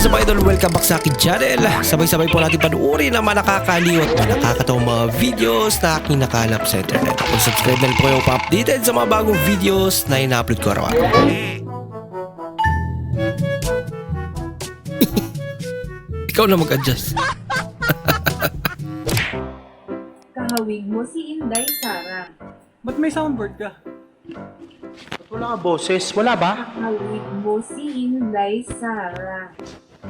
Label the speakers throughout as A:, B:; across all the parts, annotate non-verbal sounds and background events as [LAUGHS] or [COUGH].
A: What's up idol? Welcome back sa akin channel. Sabay-sabay po natin panuorin ang mga nakakaliw at mga nakakatawang mga videos na aking nakalap sa internet. Kung subscribe na po kayo pa-updated sa mga bagong videos na ina-upload ko araw-araw. [LAUGHS] Ikaw na mag-adjust. [LAUGHS]
B: Kahawig mo si Inday Sara.
C: Ba't may soundboard ka?
D: Ba't wala ka boses? Wala ba?
B: Kahawig mo si Inday Sara.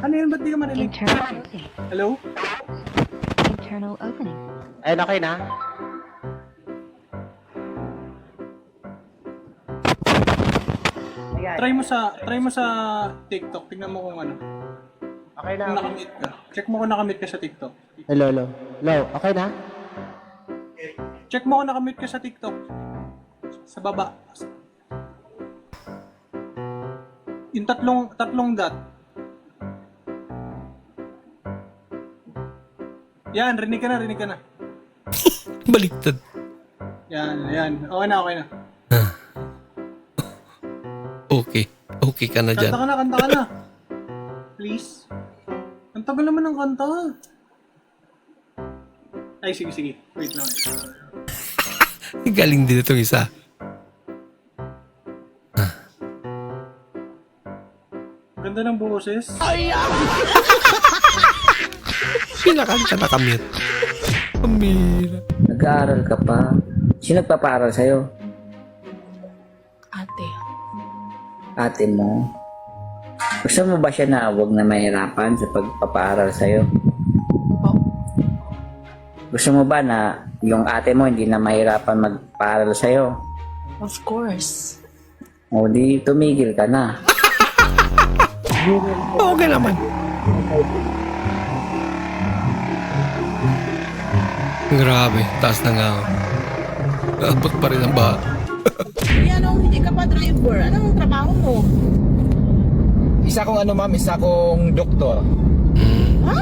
C: Ano yun? Ba't di ka marinig?
E: Internal opening.
C: Hello?
E: Internal opening.
D: Ayun na kayo na. Ayan.
C: Try mo sa try mo sa TikTok. Tingnan mo kung ano.
D: Okay na.
C: Kung nakamit ka. Check mo kung nakamit ka sa TikTok.
D: Hello, hello. Hello, okay na?
C: Check mo kung nakamit ka sa TikTok. Sa baba. Yung tatlong tatlong dot. Yan, rinig ka na, rinig ka na. [LAUGHS]
A: Baliktad.
C: Yan, yan. Okay na, okay na.
A: Okay. Okay ka na dyan.
C: Kanta ka na, kanta ka na. Please. Ang tagal naman ng kanta. Ay, sige, sige. Wait lang. [LAUGHS]
A: Galing din itong isa.
C: Ganda ng boses. [LAUGHS]
A: Pinakanta na kamit. Pamira.
F: Nag-aaral ka pa. Sino nagpapaaral sa'yo?
B: Ate.
F: Ate mo. Gusto mo ba siya na huwag na mahirapan sa pagpapaaral sa'yo? Gusto mo ba na yung ate mo hindi na mahirapan magpaaral sa'yo?
G: Of course.
F: O di tumigil ka na. [LAUGHS]
A: Okay naman. Grabe, taas na nga. ako. Abot pa rin ang baha.
G: Yan anong hindi ka pa driver. Anong trabaho mo?
H: Isa kong ano ma'am, isa kong doktor.
G: Ha?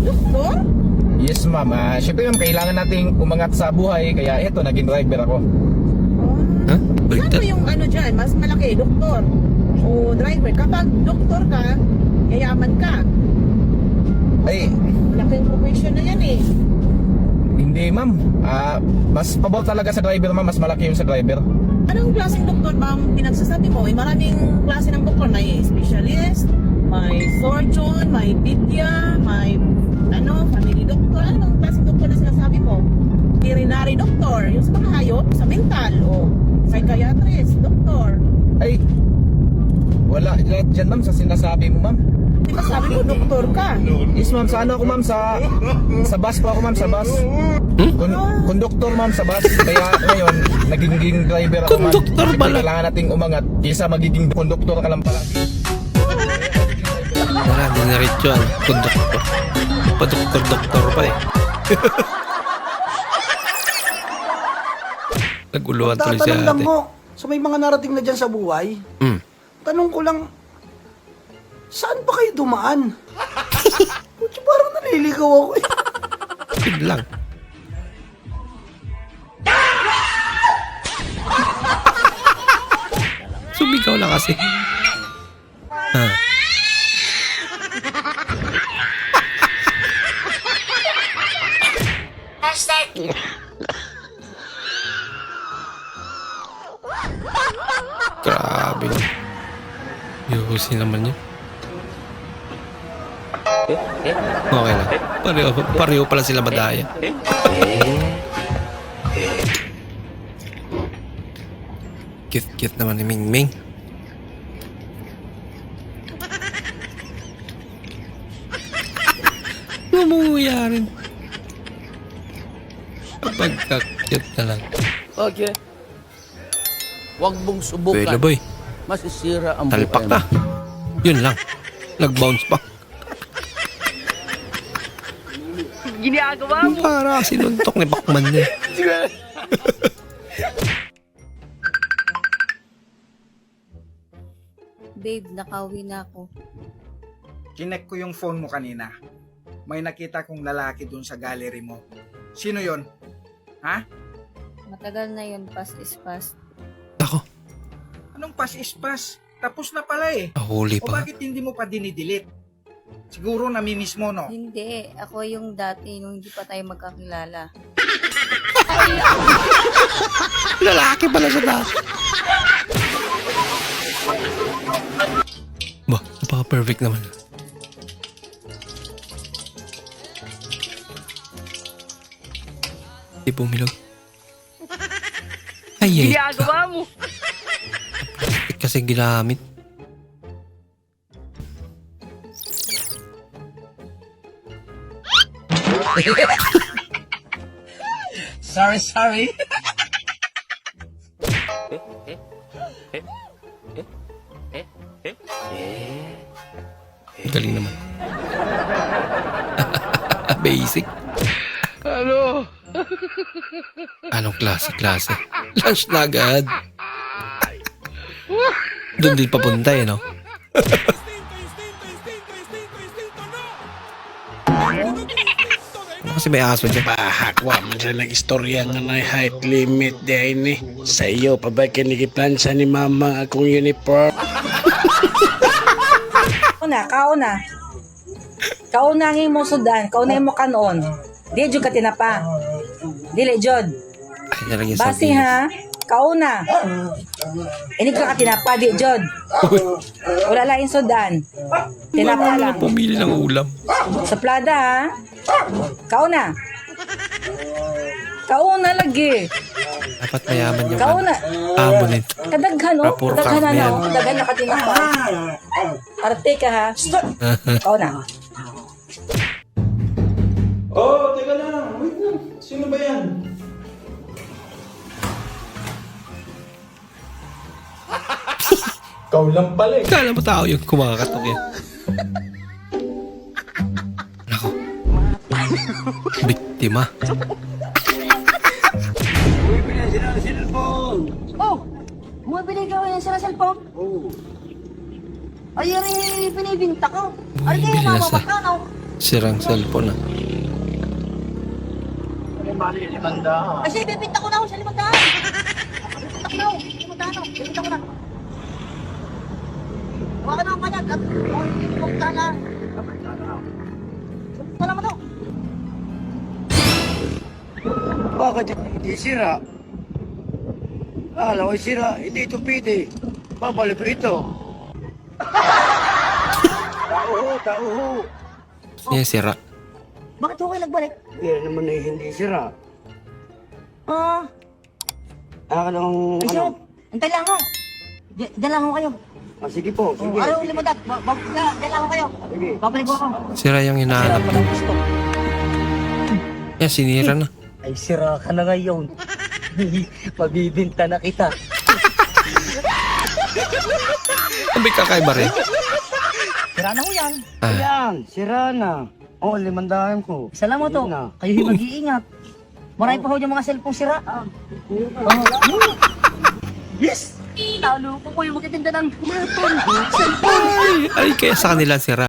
G: Doktor?
H: Yes ma'am, Ah, syempre ma'am, kailangan nating umangat sa buhay, kaya eto, naging driver ako.
A: Ha?
G: Saan
A: Baliktad.
G: yung ano dyan? Mas malaki, doktor o driver. Kapag doktor ka, yayaman ka.
H: Ay,
G: Malaking profession na yan eh.
H: Hindi ma'am. Ah, mas pabor talaga sa driver ma'am, mas malaki yung sa driver.
G: Anong klaseng doktor ba ang pinagsasabi mo? May maraming klase ng doktor. May specialist, may surgeon, may pedya, may ano, family doctor. Ano bang klaseng doktor na sinasabi mo? Veterinary doctor, yung sa mga hayop, sa mental, o psychiatrist, doktor.
H: Ay, wala lahat dyan ma'am sa sinasabi mo ma'am.
G: Sabi mo doktor ka?
H: Yes ma'am, sa ano ako ma'am, sa sa bus po ako ma'am, sa bus. Kun, konduktor ma'am sa bus. Kaya ngayon, nagiging driver ako ma'am.
A: Konduktor pala.
H: Kailangan nating umangat, kaysa magiging konduktor ka lang pala.
A: Wala, diniretso ang konduktor. Padoktor-doktor pa eh. [LAUGHS] Naguluhan tuloy si
I: Tatanong lang
A: ate.
I: mo, sa may mga narating na dyan sa buhay,
A: Hmm.
I: tanong ko lang, saan ba kayo dumaan? [LAUGHS] Putya, parang naliligaw ako eh.
A: Yun lang. Sumigaw lang kasi. Ha. Grabe. Yuhusin naman yun. Okay lang. Pareho, pareho pala sila madaya. Cute-cute naman ni Ming Ming. Lumuya rin. Kapag cute na lang.
J: Okay. Huwag mong
A: Pwede
J: subukan.
A: boy.
J: Masisira ang
A: Talpak
J: buhay
A: na. Yun lang. Nag-bounce back. Ginagawa mo. Para sinuntok ni Bakman niya. [LAUGHS]
B: Babe, nakauwi na ako.
K: Kinek ko yung phone mo kanina. May nakita kong lalaki dun sa gallery mo. Sino yon? Ha?
B: Matagal na yun, past is past.
A: Ako,
K: Anong pass is pass? Tapos na pala eh.
A: nahuli
K: O
A: pa.
K: bakit hindi mo pa dinidelete?
G: Siguro namimiss mo, no?
B: Hindi. Ako yung dati nung hindi pa tayo magkakilala.
A: Lalaki pala siya dati. Ba, napaka-perfect naman. Di bumilog. Ay, eh. Ginagawa mo. Kasi ginamit.
J: Sorry, sorry.
A: Galing naman. [LAUGHS] Basic. Ano? Anong klase, klase? Lunch na agad. Doon din papunta eh, no? [LAUGHS] kasi may aso dyan?
J: Bahakwa man siya ng istorya nga na height limit din eh. Sa iyo, pa ba kinikiplansya ni mama akong uniform?
L: Kauna, kauna. Kauna nga mo sudan, kauna mo kanon. Di jud ka tinapa. Dili jud. Basi ha. Kauna. Ini ka ka tinapa di jud. Wala lain sudan. Tinapa lang.
A: Pumili ng ulam.
L: Sa plada ha. Kauna. Kauna lagi.
A: Dapat mayaman yung
L: Kauna.
A: amo nito.
L: Kadaghan no?
A: Ah, puro
L: Kadaghan
A: karne
L: na
A: yan.
L: no? Kadaghan na katinapa. Arte ka ha. Kauna.
M: Oh, teka lang. Wait lang. Sino ba yan? Ikaw lang pala eh.
A: Kala mo tao yung kumakatok yan. Nako. Biktima.
L: Oh! Bumibili ka yan sa cellphone? Oo. Ay, rin pinibinta ko. Ay,
A: Bumibili na sa
L: no?
A: sirang cellphone ah.
L: Kasi bibinta ko na ako sa limandaan. Bibinta ko na ako. Limandaan ako. Bibinta ko na. Huwag ka na ang kanyag. At huwag ka na. Wala mo to.
J: Bakit hindi sira? Alam ko sira, hindi ito pwede. Babalik ko ito. Tauho, tauho.
A: Yan sira.
L: Bakit ako kayo nagbalik?
J: Yan naman ay hindi sira.
L: Ah,
J: Akin ang
L: ay
J: ano.
L: siya. Antay lang ako. Dala ko kayo.
J: Ah, sige po, sige.
L: Ba- dala- Dala ko kayo.
J: Sige.
L: Babalik ko ako.
A: Sira yung hinahanap niya. Yan, sinira na.
J: Ay, sira ka na ngayon. [LAUGHS] Mabibinta na kita. [LAUGHS]
A: May kakaiba rin.
L: Tira na ko yan.
A: Ah,
J: Yan, sira na. Oo, oh, limandahan ko.
L: Salamat to.
J: Na.
L: Kayo yung mag-iingat. Marami pa ho yung mga cellphone sira. Yes! Talo ko ko yung magtitinda ng
A: ay, ay, kaya sa kanila sira.